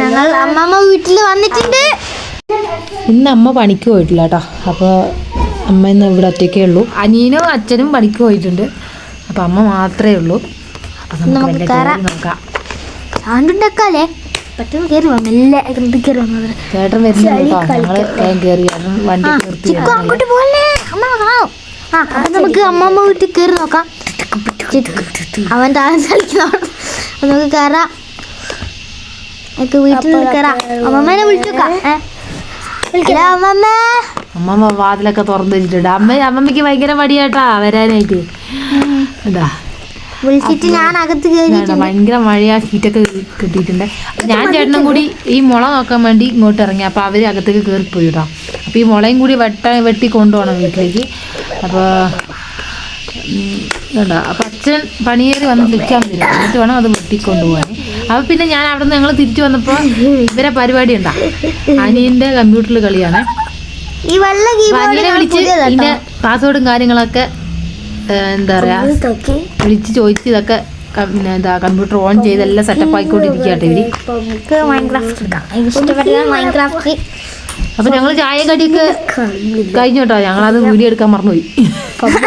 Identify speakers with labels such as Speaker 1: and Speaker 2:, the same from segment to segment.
Speaker 1: ഞങ്ങൾ അമ്മമ്മ വീട്ടിൽ വന്നിട്ടുണ്ട്.
Speaker 2: ഇന്ന് അമ്മ പണിക്ക് പോയിട്ടില്ല കേട്ടോ അപ്പോൾ അമ്മ ഇന്ന് ഇവിടെ ഒറ്റയ്ക്കേ ഉള്ളൂ. അനിയനും അച്ഛനും പണിക്ക് പോയിട്ടുണ്ട്. അപ്പോൾ അമ്മ മാത്രമേ ഉള്ളൂ. അപ്പം നമുക്ക് നോക്കാം.
Speaker 1: ആണ്ടുണ്ടാക്കാലേ പെട്ടെന്ന് കയറി കയറി വന്നത്
Speaker 2: ചേട്ടൻ വരുന്നുണ്ട്
Speaker 1: നമുക്ക് അമ്മമ്മ വീട്ടിൽ കയറി നോക്കാം. അവൻ താഴെ കളിക്കുന്നതാണ് നമുക്ക് കയറാം എനിക്ക് വീട്ടിൽ നിന്ന് കയറാം അമ്മമ്മേനെ വിളിച്ചോക്കാം. അമ്മമ്മ.
Speaker 2: അമ്മമ്മ വാതിലൊക്കെ തുറന്നു വെച്ചിട്ടുണ്ട് അമ്മ അമ്മമ്മക്ക് ഭയങ്കര മടിയാട്ടാ വരാനായിട്ട്. എന്താ
Speaker 1: വിളിച്ചിട്ട് ഞാൻ അകത്ത് കയറി
Speaker 2: ഭയങ്കര മഴയാ. ഹീറ്റൊക്കെ കിട്ടിയിട്ടുണ്ട്. ഞാൻ ചേട്ടനും കൂടി ഈ മുള നോക്കാൻ വേണ്ടി ഇങ്ങോട്ട് ഇറങ്ങി. അപ്പോൾ അവർ അകത്തേക്ക് കേറി കേട്ടോ അപ്പോൾ ഈ മുളയും കൂടി വെട്ട വെട്ടി കൊണ്ടുപോകണം വീട്ടിലേക്ക്. അപ്പോൾ അപ്പോൾ അച്ഛൻ പണിയേറി വന്ന് നിൽക്കാൻ വരും. എന്നിട്ട് വേണം അത് വെട്ടിക്കൊണ്ടുപോകാൻ. അപ്പോൾ പിന്നെ ഞാൻ അവിടെ നിന്ന് ഞങ്ങൾ തിരിച്ചു വന്നപ്പോൾ ഇവരെ പരിപാടി ഉണ്ടാ? അനിയന്റെ കമ്പ്യൂട്ടറിൽ കളിയാണ്. അനിയനെ വിളിച്ച് ഇതിന്റെ പാസ്വേഡും കാര്യങ്ങളൊക്കെ എന്താ പറയുക വിളിച്ച് ചോദിച്ച് ഇതൊക്കെ പിന്നെ എന്താ കമ്പ്യൂട്ടർ ഓൺ ചെയ്ത് എല്ലാം സെറ്റപ്പ് ആയിക്കൊണ്ടിരിക്കട്ടെ
Speaker 1: ഇവർ.
Speaker 2: അപ്പൊ ഞങ്ങൾ ചായ കടിയൊക്കെ കഴിഞ്ഞോട്ടോ ഞങ്ങളത് വീഡിയോ എടുക്കാൻ മറന്നുപോയി.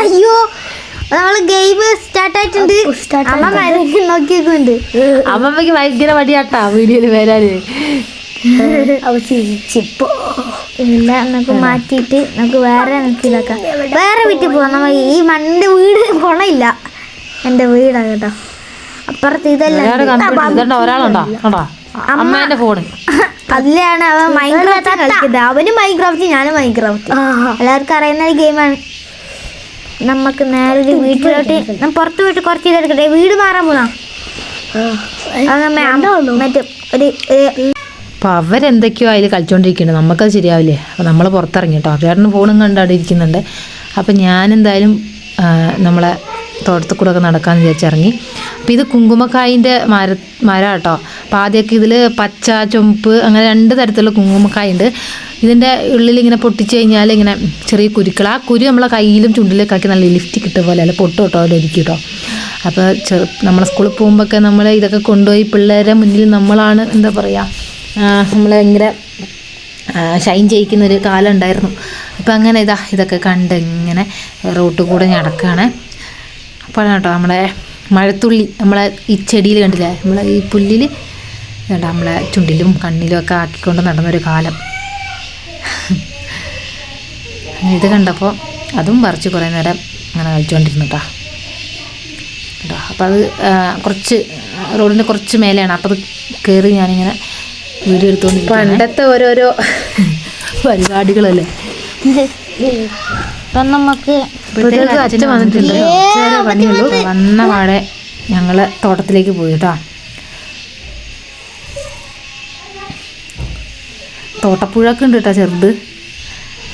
Speaker 1: അയ്യോ നമ്മൾ ഗെയിം സ്റ്റാർട്ട് ആയിട്ടുണ്ട്. അമ്മ മരുന്ന് നോക്കിയേക്കുണ്ട്
Speaker 2: അമ്മമ്മക്ക് ഭയങ്കര മടിയാട്ടാ വീഡിയോയിൽ വരാന്.
Speaker 1: ഇല്ല നമുക്ക് മാറ്റിയിട്ട് നമുക്ക് വേറെ ഇതാക്കാം. വേറെ വീട്ടിൽ പോവാം. നമ്മ ഈ മണ്ണിന്റെ വീട് കൊണയില്ല. എന്റെ വീടാ കേട്ടോ. അപ്പുറത്ത് ഇതെല്ലാം
Speaker 2: ഒരാളുണ്ടോ? അമ്മേന്റെ ഫോണ്
Speaker 1: അതിലാണ് അവൻ മൈൻക്രാഫ്റ്റ് കളിക്കുന്നത്. അവനും മൈൻക്രാഫ്റ്റ് ഞാനും മൈൻക്രാഫ്റ്റ് എല്ലാവർക്കും അറിയുന്ന ഒരു ഗെയിമാണ് നമുക്ക് നേരെ ഒരു വീട്ടിലോട്ട് ഞാൻ പുറത്ത് പോയിട്ട് കുറച്ച് ഇതെടുക്കട്ടെ വീട് മാറാൻ പോന്നാ? മറ്റേ ഒരു
Speaker 2: അപ്പൊ അവരെന്തൊക്കെയോ അതിൽ കളിച്ചോണ്ടിരിക്കുന്നുണ്ട് നമുക്കത് ശരിയാവില്ലേ? അപ്പൊ നമ്മൾ പുറത്തിറങ്ങി കേട്ടോ. ചേട്ടന് ഫോണും കണ്ട് അവിടെ ഇരിക്കുന്നുണ്ട്. അപ്പൊ ഞാൻ എന്തായാലും നമ്മളെ തോട്ടത്തിൽ കൂടെ ഒക്കെ നടക്കാമെന്ന് വിചാരിച്ചിറങ്ങി. അപ്പൊ ഇത് കുങ്കുമക്കായിന്റെ മര മരം കേട്ടോ. അപ്പോൾ ആദ്യമൊക്കെ ഇതിൽ പച്ച ചുമപ്പ് അങ്ങനെ രണ്ട് തരത്തിലുള്ള കുങ്കുമക്കായ ഉണ്ട് ഇതിന്റെ ഉള്ളിൽ ഇങ്ങനെ പൊട്ടിച്ച് കഴിഞ്ഞാൽ ഇങ്ങനെ ചെറിയ കുരുക്കൾ. ആ കുരു നമ്മളെ കയ്യിലും ചുണ്ടിലൊക്കെ ആക്കി നല്ല ലിഫ്റ്റ് കിട്ടുക പോലെ അല്ല പൊട്ട് കേട്ടോ അവിടെ ഇരിക്കും കേട്ടോ. അപ്പോൾ ചെറു നമ്മളെ സ്കൂളിൽ പോകുമ്പോഴൊക്കെ നമ്മൾ ഇതൊക്കെ കൊണ്ടുപോയി പിള്ളേരെ മുന്നിൽ നമ്മളാണ് എന്താ പറയുക നമ്മൾ ഭയങ്കര ഷൈൻ ചെയ്യിക്കുന്ന ഒരു കാലം ഉണ്ടായിരുന്നു. അപ്പം അങ്ങനെ ഇതാ ഇതൊക്കെ കണ്ട് ഇങ്ങനെ റോട്ട് കൂടെ നടക്കുകയാണ് അപ്പോഴാണ് കേട്ടോ നമ്മളെ മഴത്തുള്ളി നമ്മളെ ഈ ചെടിയിൽ കണ്ടില്ലേ നമ്മളെ ഈ പുല്ലിൽ ഇതുണ്ട് നമ്മളെ ചുണ്ടിലും കണ്ണിലും ഒക്കെ ആക്കിക്കൊണ്ട് നടന്നൊരു കാലം. ഇത് കണ്ടപ്പോൾ അതും പറിച്ച് കുറേ നേരം അങ്ങനെ കളിച്ചുകൊണ്ടിരുന്നു കേട്ടോ കേട്ടോ അപ്പോൾ അത് കുറച്ച് റോഡിന്റെ കുറച്ച് മേലെയാണ്. അപ്പോൾ അത് കയറി ഞാനിങ്ങനെ വീഡിയോ എടുത്തുകൊണ്ട് പണ്ടത്തെ ഓരോരോ പരിപാടികളല്ലേ?
Speaker 1: ഇപ്പം നമുക്ക്
Speaker 2: ഇപ്പോഴത്തേക്ക് അച്ഛൻ പണിയുള്ളൂ വന്ന പാടെ ഞങ്ങൾ തോട്ടത്തിലേക്ക് പോയി കേട്ടോ തോട്ടപ്പുഴൊക്കെ ഉണ്ട് കേട്ടോ ചെറുത്.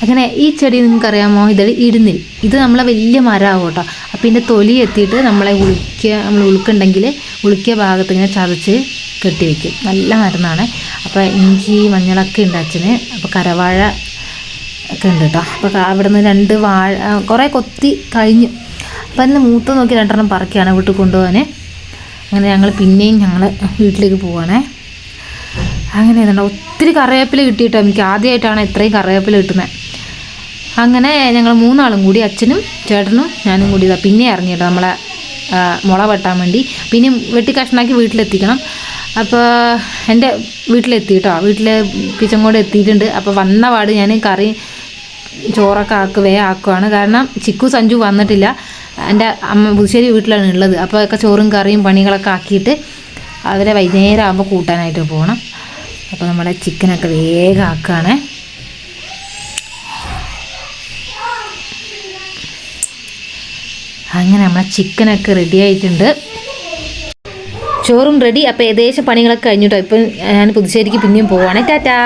Speaker 2: അങ്ങനെ ഈ ചെടി നിങ്ങൾക്കറിയാമോ? ഇത് ഇടുന്നിൽ ഇത് നമ്മളെ വലിയ മരമാകും കേട്ടോ. അപ്പം ഇതിന്റെ തൊലി എത്തിയിട്ട് നമ്മളെ ഉളുക്കിയ നമ്മൾ ഉളുക്കുണ്ടെങ്കിൽ ഉളുക്കിയ ഭാഗത്ത് ഇങ്ങനെ ചതച്ച് കെട്ടി വെക്കും. നല്ല മരുന്നാണ്. അപ്പോൾ ഇഞ്ചി മഞ്ഞളൊക്കെ ഉണ്ട് അച്ഛന്. അപ്പോൾ കരവാഴ ഒക്കെ ഉണ്ട് കേട്ടോ. അപ്പോൾ അവിടെ നിന്ന് രണ്ട് വാഴ കുറേ കൊത്തി കഴിഞ്ഞു. അപ്പോൾ അതിന് മൂത്ത നോക്കി രണ്ടെണ്ണം പറക്കുകയാണ് വീട്ടിൽ കൊണ്ടുപോകാൻ അങ്ങനെ ഞങ്ങൾ പിന്നെയും ഞങ്ങൾ വീട്ടിലേക്ക് പോവാണേ. അങ്ങനെ ഇതുണ്ട്. ഒത്തിരി കറിവേപ്പില കിട്ടിയിട്ടോ. എനിക്ക് ആദ്യമായിട്ടാണ് ഇത്രയും കറിവേപ്പില കിട്ടുന്നത് അങ്ങനെ ഞങ്ങൾ മൂന്നാളും കൂടി അച്ഛനും ചേട്ടനും ഞാനും കൂടി ഇതാ പിന്നെ ഇറങ്ങി നമ്മളെ മുള വെട്ടാൻ വേണ്ടി. പിന്നെ വെട്ടി കഷ്ണാക്കി വീട്ടിലെത്തിക്കണം. അപ്പോൾ എന്റെ വീട്ടിലെത്തി കേട്ടോ വീട്ടിൽ കൂടെ എത്തിയിട്ടുണ്ട്. അപ്പോൾ വന്ന പാട് ഞാൻ കറി ചോറൊക്കെ ആക്കുവേ ആക്കുവാണ്. കാരണം ചിക്കു സഞ്ജു വന്നിട്ടില്ല. എന്റെ അമ്മ പുതുശ്ശേരി വീട്ടിലാണ് ഉള്ളത്. അപ്പോൾ ഒക്കെ ചോറും കറിയും പണികളൊക്കെ ആക്കിയിട്ട് അവരെ വൈകുന്നേരം ആകുമ്പോൾ കൂട്ടാനായിട്ട് പോകണം അപ്പോൾ നമ്മുടെ ചിക്കനൊക്കെ വേഗം ആക്കുകയാണേ അങ്ങനെ നമ്മളെ ചിക്കനൊക്കെ റെഡി ആയിട്ടുണ്ട്. ചോറും റെഡി അപ്പോൾ ഏകദേശം പണികളൊക്കെ കഴിഞ്ഞിട്ടോ. ഇപ്പം ഞാൻ പുതുശ്ശേരിക്ക് പിന്നെയും പോവാണ്. ടാറ്റാ.